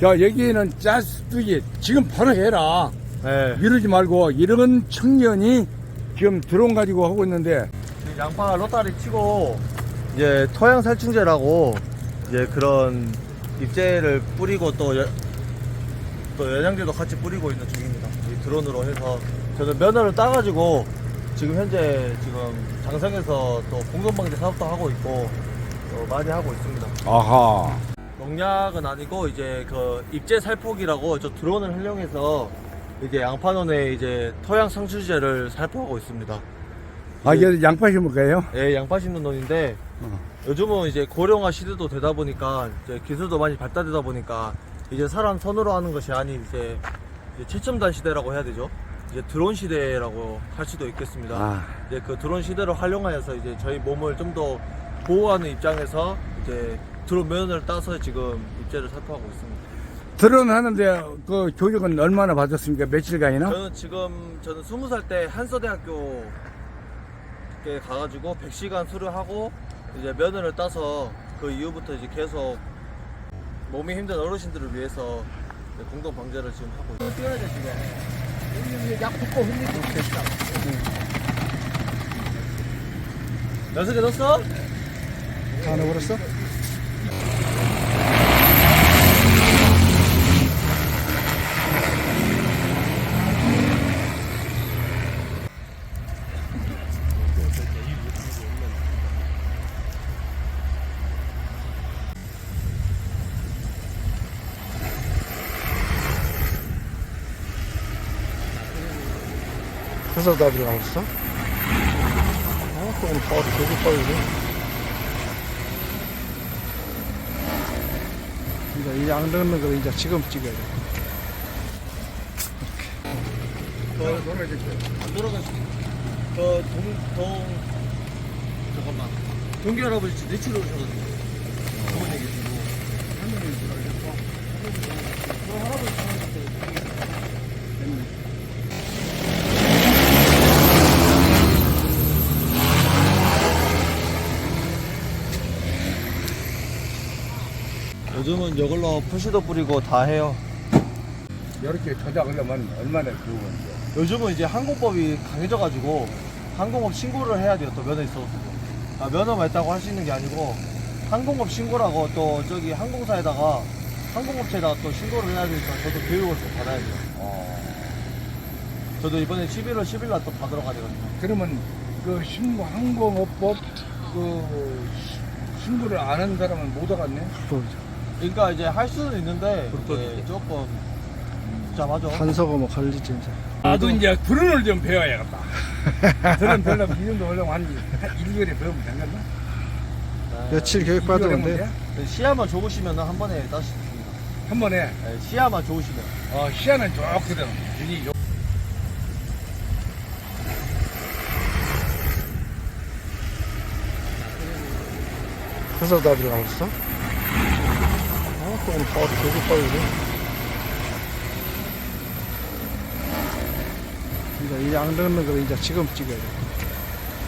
자, 여기는 짜스두기 지금 바로 해라. 네. 미루지 말고 이런 청년이 지금 드론 가지고 하고 있는데 양파 로타리 치고 이제 토양 살충제라고 이제 그런 입제를 뿌리고 또, 여- 또 영양제도 같이 뿌리고 있는 중입니다. 이 드론으로 해서 저는 면허를 따가지고 지금 현재 지금 장성에서 또 공동방제 사업도 하고 있고 또 많이 하고 있습니다. 아하. 농약은 아니고 이제 그 입제 살포기라고 저 드론을 활용해서 이제 양파논에 이제 토양 상추제를 살포하고 있습니다. 아, 이게 양파 심을 거예요? 예, 양파 심는 논인데 어. 요즘은 이제 고령화 시대도 되다 보니까 이제 기술도 많이 발달되다 보니까 이제 사람 손으로 하는 것이 아닌 이제, 이제 최첨단 시대라고 해야 되죠. 이제 드론 시대라고 할 수도 있겠습니다. 아, 이제 그 드론 시대를 활용하여서 이제 저희 몸을 좀 더 보호하는 입장에서 이제 드론 면을 따서 지금 입제를 살포하고 있습니다. 드론 하는데 그 교육은 얼마나 받았습니까? 며칠간이나? 저는 지금 저는 스무 살 때 한서대학교 에 가가지고 100시간 수료하고 이제 면허를 따서 그 이후부터 이제 계속 몸이 힘든 어르신들을 위해서 이제 공동 방제를 지금 하고 있어요. 뛰어야 돼 지금. 약 붓고 흘리고 됐다. 여섯 개 넣었어? 다 넣어버렸어? 그래서 다 들어갔어? 아, 조금 바로 계속 빠지네. 이제 이양 넣는 거 이제 지금 찍어야 돼. 안 돌아가시. 그동 동. 잠깐만. 동기 할아버지 내추럴 오셔가지고. 그분 얘기 듣고. 할머니 들어가셨고. 그 할아버지 전화했을 요즘은 이걸로 푸시도 뿌리고 다 해요. 이렇게 하면 얼마나 좋은 건데. 요즘은 이제 항공법이 강해져가지고 항공업 신고를 해야 돼요. 또 면허 있어서. 아, 면허만 있다고 할 수 있는 게 아니고 항공업 신고라고 또 저기 항공사에다가 항공업체에다가 또 신고를 해야 되니까 저도 교육을 또 받아야 돼요. 어. 저도 이번에 11월 10일 날 또 받으러 가야거든요. 그러면 그 신고 항공업법 그 시- 신고를 안 한 사람은 못 하겠네. 그러니까 이제 할 수는 있는데 이제 조금 복잡하죠. 단서가 뭐 걸리지, 이제. 나도 이제 드론을 좀 배워야겠다. 드론 배우려면 이 정도 하려면 한 1개월에 배우면 되겠나? 네. 며칠 교육 받으면 돼. 시야만 좋으시면 한 번에 따실 수 있습니다. 한 번에 네, 시야만 좋으시면. 어, 시야는 좋거든. 눈이 좋. 그래서 다 들어갔어? 아, 조금 바로 계속 빠지네. 이제 이양 넣는 거 이제 지금 찍어야 돼.